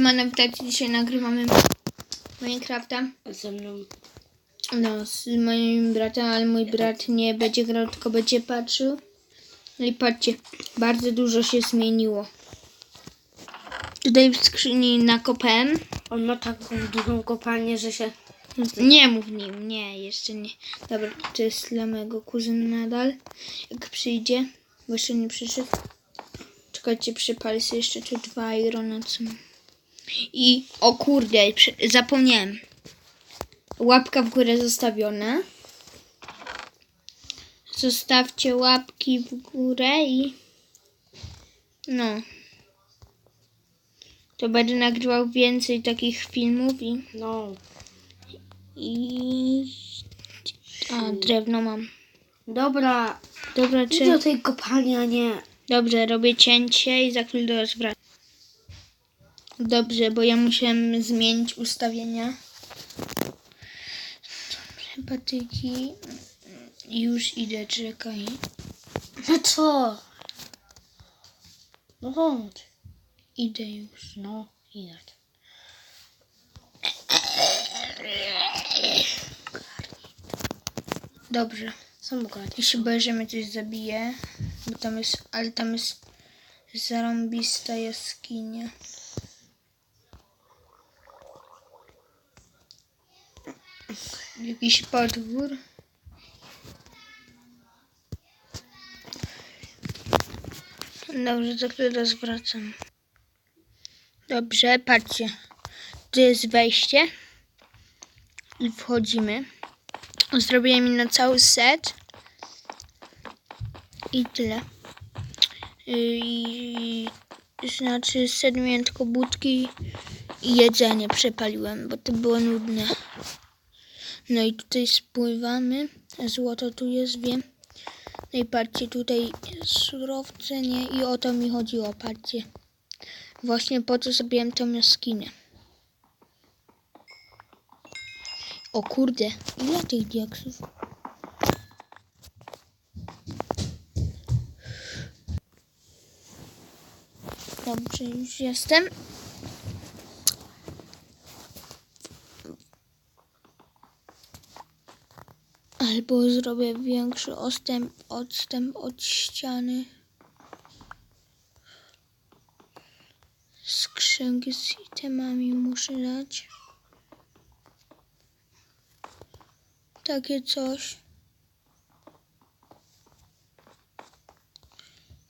Manewtacji dzisiaj nagrywamy Minecrafta. Ze mną. No, z moim bratem, ale mój brat nie będzie grał, tylko będzie patrzył. No i patrzcie, bardzo dużo się zmieniło. Tutaj w skrzyni nakopałem. On ma taką dużą kopalnię, że się. Nie mów nim, nie, jeszcze nie. Dobra, to jest dla mojego kuzyna nadal. Jak przyjdzie, bo jeszcze nie przyszedł. Czekajcie, przypali sobie jeszcze tu dwa irona, co mam. I, o kurde, zapomniałem. Łapka w górę zostawiona. Zostawcie łapki w górę i... No. To będę nagrywał więcej takich filmów i... No. I. A, drewno mam. Dobra. Dobra, czy. do tej kopalni, a nie. Dobrze, robię cięcie i za chwilę do was wracam. Dobrze, bo ja musiałem zmienić ustawienia. Dobrze, patyki. Już idę, czekaj. No co? No chodź. Idę już. No, idź. Dobrze. Samochód. Ja się boję, że mnie coś zabije. Bo tam jest. Ale tam jest zarąbista jaskinia. Jakiś podwór. Dobrze, za chwilę raz wracam. Dobrze, patrzcie. Tu jest wejście. I wchodzimy. Zrobiłem mi na cały set. I tyle. I znaczy tylko budki i jedzenie przepaliłem, bo to było nudne. No i tutaj spływamy. Złoto tu jest, wiem. No i patrzcie, tutaj surowce, nie? I o to mi chodziło, patrzcie. Właśnie po to zrobiłem tą jaskinię. O kurde, ile tych diaksów? Dobrze, już jestem. Albo zrobię większy odstęp, odstęp od ściany. Skrzynki z itemami muszę dać. Takie coś.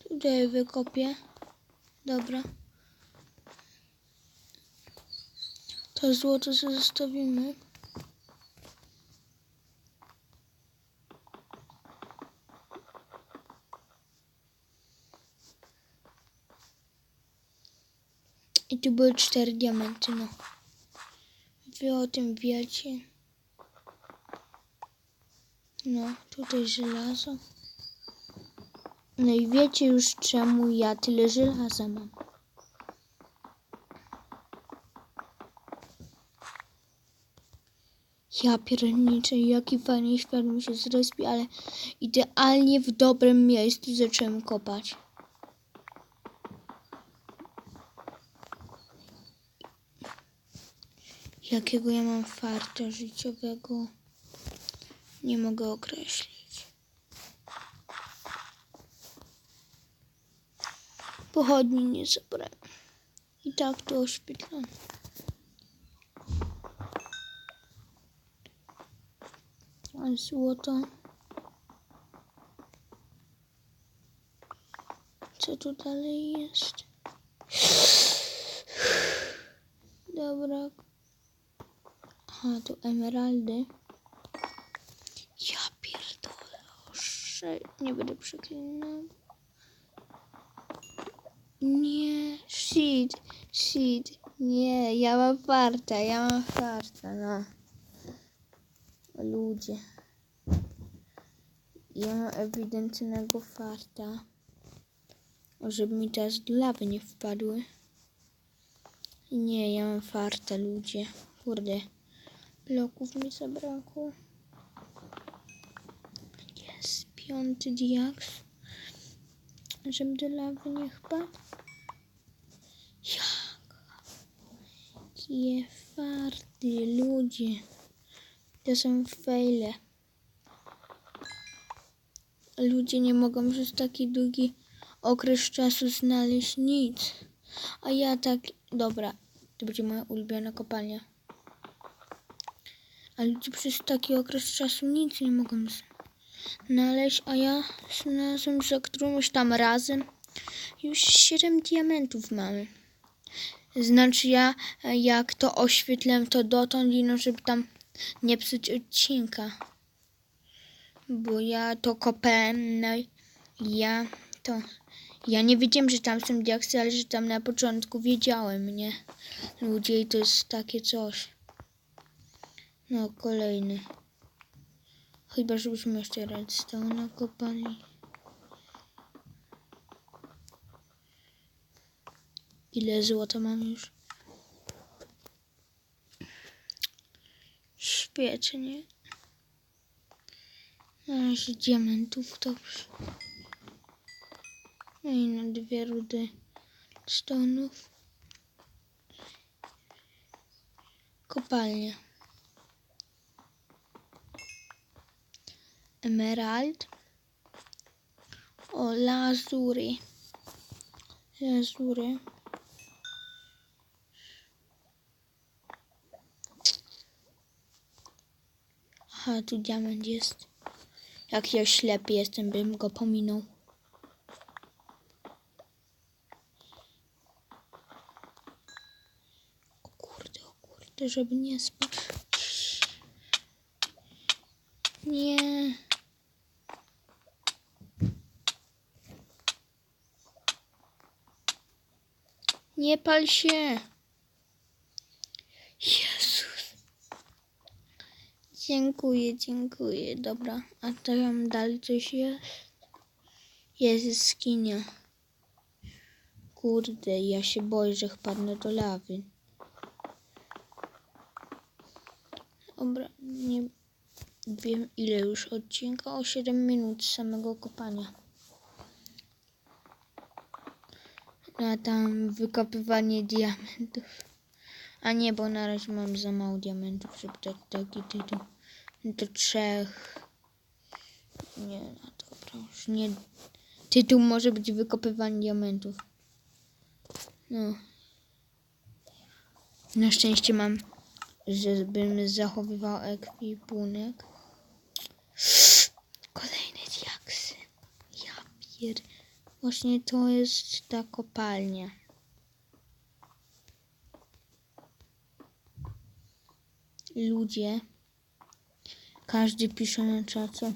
Tutaj wykopię. Dobra. To złoto zostawimy. I tu były cztery diamenty, no. Wy o tym wiecie. No, tutaj żelazo. No i wiecie już czemu ja tyle żelaza mam. Ja pierniczę, jaki fajny świat mi się zrespi, ale idealnie w dobrym miejscu zacząłem kopać. Jakiego ja mam farta życiowego, nie mogę określić. Pochodni nie zabrałem. I tak to oświetlam. A złoto. Co tu dalej jest? Dobra. Aha, tu emeraldy. Ja pierdolę. Osze... Nie będę przeklinał. Nie, shit, shit. Nie, ja mam farta, ja mam farta, no. Ludzie. Ja mam ewidentnego farta. Żeby mi teraz do lawy nie wpadły. Nie, ja mam farta, ludzie. Kurde. Bloków mi zabrakło. Jest piąty diaks. Żeby do lawy nie wpadł. Jak? Jakie farty, ludzie. To są fejle. Ludzie nie mogą przez taki długi okres czasu znaleźć nic. A ja tak... Dobra, to będzie moja ulubiona kopalnia. A ludzie przez taki okres czasu nic nie mogą znaleźć, a ja znalazłem za którymś tam razem już 7 diamentów mamy. Znaczy ja, jak to oświetlam to dotąd, no żeby tam nie psuć odcinka. Bo ja to kopałem, no ja to... Ja nie wiedziałem, że tam są diaksy, ale że tam na początku wiedziałem, nie? Ludzie, i to jest takie coś. No, kolejny. Chyba, żebyśmy jeszcze redstone nakopali. Ile złota mam już? Świetnie. Na razie diamentów, dobrze. No i na dwie rudy stonów. Kopalnia. Emerald. O, lazury. Lazury. Aha, tu diament jest. Jak ja ślepy jestem, bym go pominął. O kurde, o kurde, żeby nie spać. Nie. Nie pal się. Jezus. Dziękuję, dziękuję. Dobra, a tam dalej coś jest? Jest jaskinia. Kurde, ja się boję, że wpadnę do lawy. Dobra, nie wiem ile już odcinka. O 7 minut samego kopania. A tam wykopywanie diamentów. A nie, bo na razie mam za mało diamentów, żeby taki tytuł. No to trzech. Nie, no dobra, już nie. Tytuł może być wykopywanie diamentów. No. Na szczęście mam, żebym zachowywał ekwipunek. Kolejne diaksy. Ja pier... Właśnie to jest ta kopalnia. Ludzie. Każdy pisze na czacie. Y,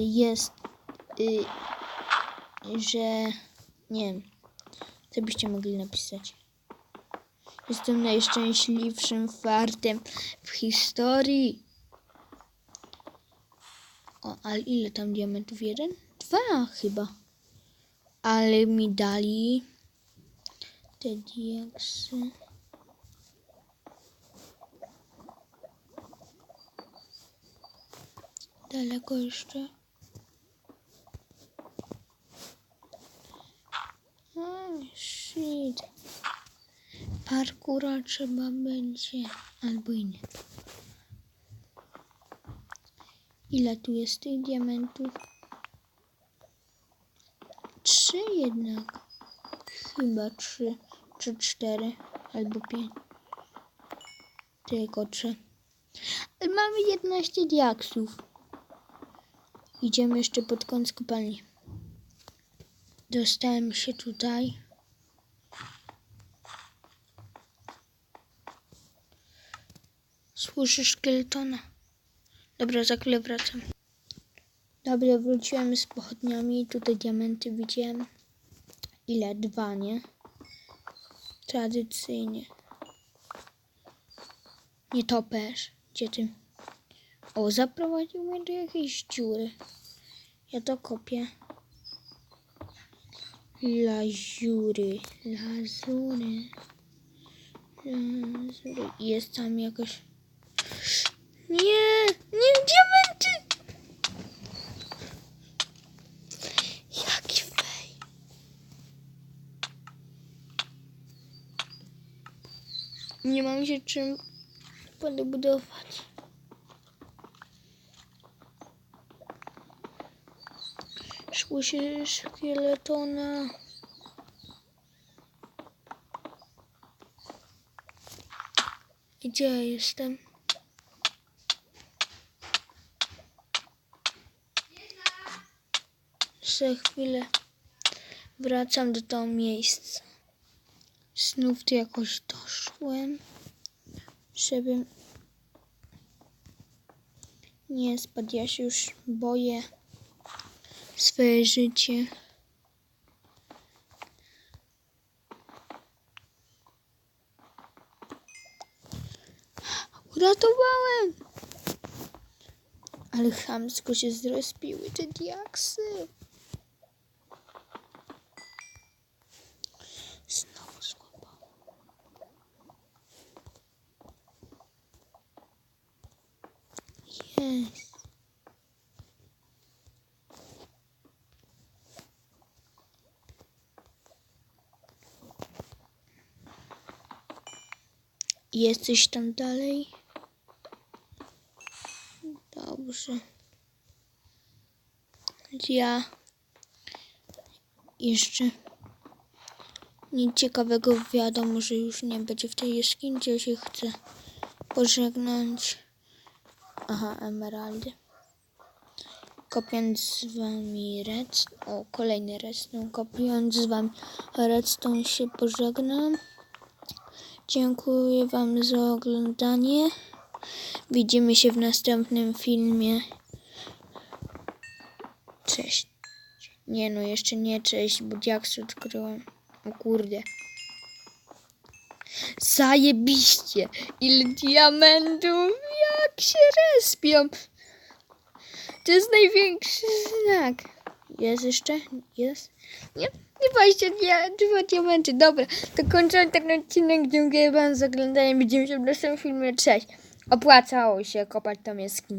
Jest, y, że nie wiem, co byście mogli napisać. Jestem najszczęśliwszym fartem w historii. O, ale ile tam diamentów? Jeden? Dwa chyba. Ale mi dali te diaksy. Daleko jeszcze? Oh, shit. Parkura trzeba będzie. Albo i nie. Ile tu jest tych diamentów? Trzy jednak. Chyba trzy, czy cztery, albo pięć. Tylko trzy. Ale mamy 11 diaksów. Idziemy jeszcze pod kąt kopalni. Dostałem się tutaj. Słyszę szkieletona. Dobra, za chwilę wracam. Dobra, wróciłem z pochodniami. Tutaj diamenty widziałem. Ile? Dwa, nie? Tradycyjnie. Nie topesz. Gdzie ty? O, zaprowadził mnie do jakiejś dziury. Ja to kopię. Lazury. Lazury. Lazury. Jest tam jakoś... Nie! Nie, diamenty! Jaki fej. Nie mam się czym podbudować. Szło się szkieletona. Gdzie ja jestem? Za chwilę wracam do tego miejsca. Znów tu jakoś doszłem, żeby nie spadł. Ja się już boję swoje życie. Uratowałem! Ale chamsko się zrespiły te diaksy. Jest. Jesteś tam dalej? Dobrze. Ja jeszcze nic ciekawego wiadomo, że już nie będzie w tej jaskini, się chcę pożegnać. Aha, emeraldy. Kopiąc z wami redstone, o kolejny redstone, kopiąc z wami redstone się pożegnam. Dziękuję wam za oglądanie. Widzimy się w następnym filmie. Cześć. Nie no, jeszcze nie cześć, bo diaksy odkryłem. O kurde. Zajebiście! Ile diamentów! Się respią! To jest największy znak. Jest jeszcze? Jest? Nie? Nie właśnie dia- dwa diamenty. Dobra, to kończę ten odcinek. Dziękuję wam za oglądanie. Widzimy się w następnym filmie. Cześć. Opłacało się kopać tam jaskinię.